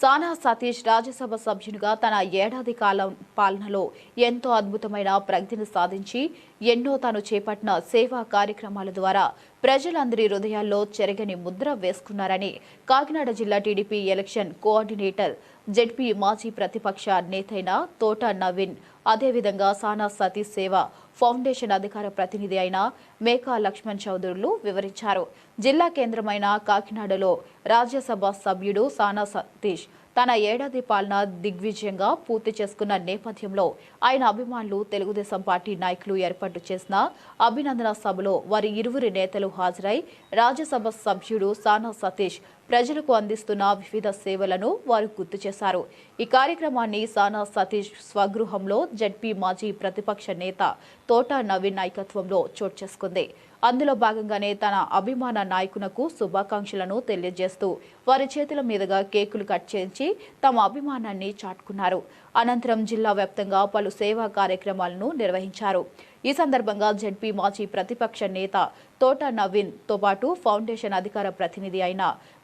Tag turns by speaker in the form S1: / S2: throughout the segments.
S1: సానా సతీష్ రాజ్యసభ సభ్యునిగా తన ఏడాది కాలం పాలనలో ఎంతో అద్భుతమైన ప్రగతిని సాధించి ఎన్నో తాను చేపట్టిన సేవా కార్యక్రమాల ద్వారా ప్రజలందరి హృదయాల్లో చెరగని ముద్ర వేసుకున్నారని కాకినాడ జిల్లా టీడీపీ ఎలక్షన్ కోఆర్డినేటర్ జెడ్పీ మాజీ ప్రతిపక్ష నేతైన తోట నవీన్ అదేవిధంగా సానా సతీష్ సేవ ఫౌండేషన్ అధికార ప్రతినిధి అయిన మేకా లక్ష్మణ్ చౌదరులు వివరించారు. జిల్లా కేంద్రమైన కాకినాడలో రాజ్యసభ సభ్యుడు సానా సతీష్ తన ఏడాది పాలన దిగ్విజయంగా పూర్తి చేసుకున్న నేపథ్యంలో ఆయన అభిమానులు తెలుగుదేశం పార్టీ నాయకులు ఏర్పాటు చేసిన అభినందన సభలో వారి ఇరువురి నేతలు హాజరై రాజ్యసభ సభ్యుడు సానా సతీష్ ప్రజలకు అందిస్తున్న వివిధ సేవలను వారు గుర్తు చేశారు. ఈ కార్యక్రమాన్ని సానా సతీష్ స్వగృహంలో జడ్పీ మాజీ ప్రతిపక్ష నేత తోట నవీన్ నాయకత్వంలో చోటు చేసుకుంది. అందులో భాగంగానే తన అభిమాన నాయకునకు శుభాకాంక్షలను తెలియజేస్తూ వారి చేతుల మీదుగా కేకులు కట్ చేయించి తమ అభిమానాన్ని చాటుకున్నారు. అనంతరం జిల్లా వ్యాప్తంగా పలు సేవా కార్యక్రమాలను నిర్వహించారు. ఈ సందర్భంగా జడ్పీ మాజీ ప్రతిపక్ష నేత తోట నవీన్తో పాటు ఫౌండేషన్ అధికార ప్రతినిధి అయిన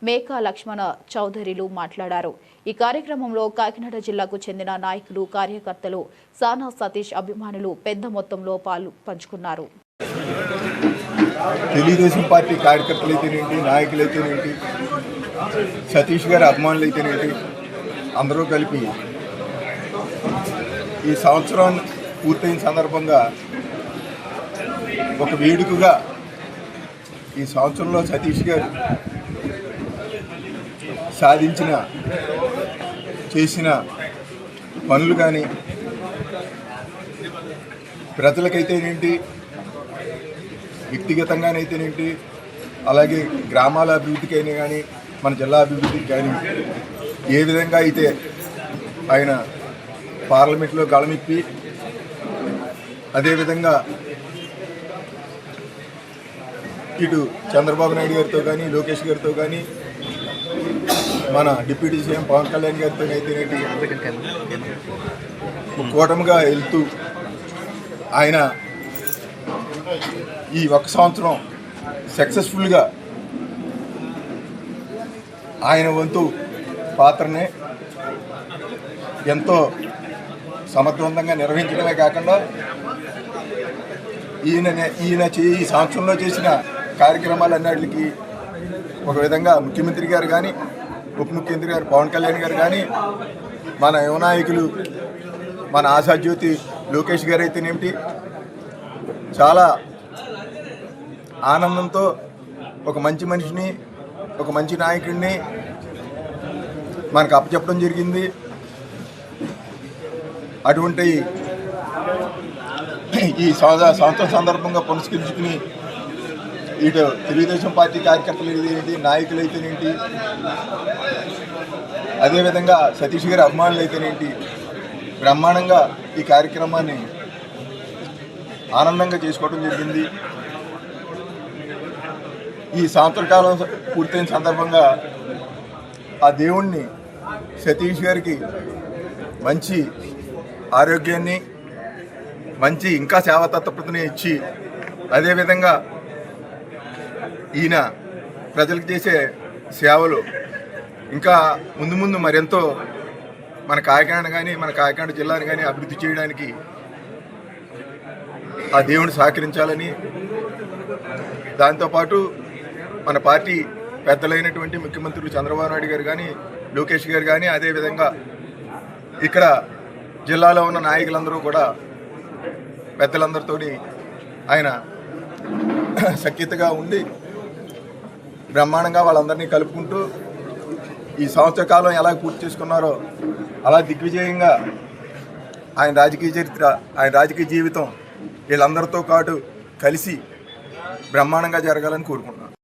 S1: మేకా లక్ష్మణ చౌదరిలు మాట్లాడారు. ఈ కార్యక్రమంలో కాకినాడ జిల్లాకు చెందిన నాయకులు కార్యకర్తలు సానా సతీష్ అభిమానులు పెద్ద మొత్తంలో పాలు పంచుకున్నారు.
S2: తెలుగుదేశం పార్టీ కార్యకర్తలు అయితేనేంటి నాయకులు అయితేనేంటి సతీష్ గారి అభిమానులు అయితేనేంటి అందరూ కలిపి ఈ సంవత్సరం పూర్తయిన సందర్భంగా ఒక వేడుకగా ఈ సంవత్సరంలో సతీష్ గారు సాధించిన చేసిన పనులు కానీ ప్రజలకైతేనేంటి వ్యక్తిగతంగానైతేనేంటి అలాగే గ్రామాల అభివృద్ధికైనా కానీ మన జిల్లా అభివృద్ధికి కానీ ఏ విధంగా అయితే ఆయన పార్లమెంట్లో గళమిప్పి అదేవిధంగా ఇటు చంద్రబాబు నాయుడు గారితో కానీ లోకేష్ గారితో కానీ మన డిప్యూటీ సీఎం పవన్ కళ్యాణ్ గారితో అయితేనేటి కూటమిగా వెళ్తూ ఆయన ఈ ఒక సంవత్సరం సక్సెస్ఫుల్గా ఆయన వంతు పాత్రనే ఎంతో సమర్థవంతంగా నిర్వహించడమే కాకుండా ఈయన ఈయన చే ఈ సంవత్సరంలో చేసిన కార్యక్రమాలన్నిటికి ఒక విధంగా ముఖ్యమంత్రి గారు కానీ ఉప ముఖ్యమంత్రి గారు పవన్ కళ్యాణ్ గారు కానీ మన యువనాయకులు మన ఆశాజ్యోతి లోకేష్ గారు అయితేనేమిటి చాలా ఆనందంతో ఒక మంచి మనిషిని ఒక మంచి నాయకుడిని మనకు అప్పచెప్పడం జరిగింది. అటువంటి ఈ సంవత్సరం సందర్భంగా పునస్కరించుకుని ఇటు తెలుగుదేశం పార్టీ కార్యకర్తలు ఏంటి నాయకులు అయితేనేంటి అదేవిధంగా సతీష్ గారి అభిమానులు అయితేనేంటి బ్రహ్మాండంగా ఈ కార్యక్రమాన్ని ఆనందంగా చేసుకోవడం జరిగింది. ఈ సంవత్సర పూర్తయిన సందర్భంగా ఆ దేవుణ్ణి సతీష్ గారికి మంచి ఆరోగ్యాన్ని మంచి ఇంకా సేవా తత్పరతని ఇచ్చి అదేవిధంగా ఈయన ప్రజలకు చేసే సేవలు ఇంకా ముందు ముందు మరెంతో మన కాకినాడ కానీ మన కాకినాడ జిల్లాని కానీ అభివృద్ధి చేయడానికి ఆ దేవుని సహకరించాలని దాంతోపాటు మన పార్టీ పెద్దలైనటువంటి ముఖ్యమంత్రులు చంద్రబాబు నాయుడు గారు కానీ లోకేష్ గారు కానీ అదేవిధంగా ఇక్కడ జిల్లాలో ఉన్న నాయకులందరూ కూడా పెద్దలందరితో ఆయన సఖ్యతగా ఉండి బ్రహ్మాండంగా వాళ్ళందరినీ కలుపుకుంటూ ఈ సంవత్సర కాలం ఎలా పూర్తి చేసుకున్నారో అలా దిగ్విజయంగా ఆయన రాజకీయ చరిత్ర ఆయన రాజకీయ జీవితం వీళ్ళందరితో పాటు కలిసి బ్రహ్మాండంగా జరగాలని కోరుకుంటున్నాను.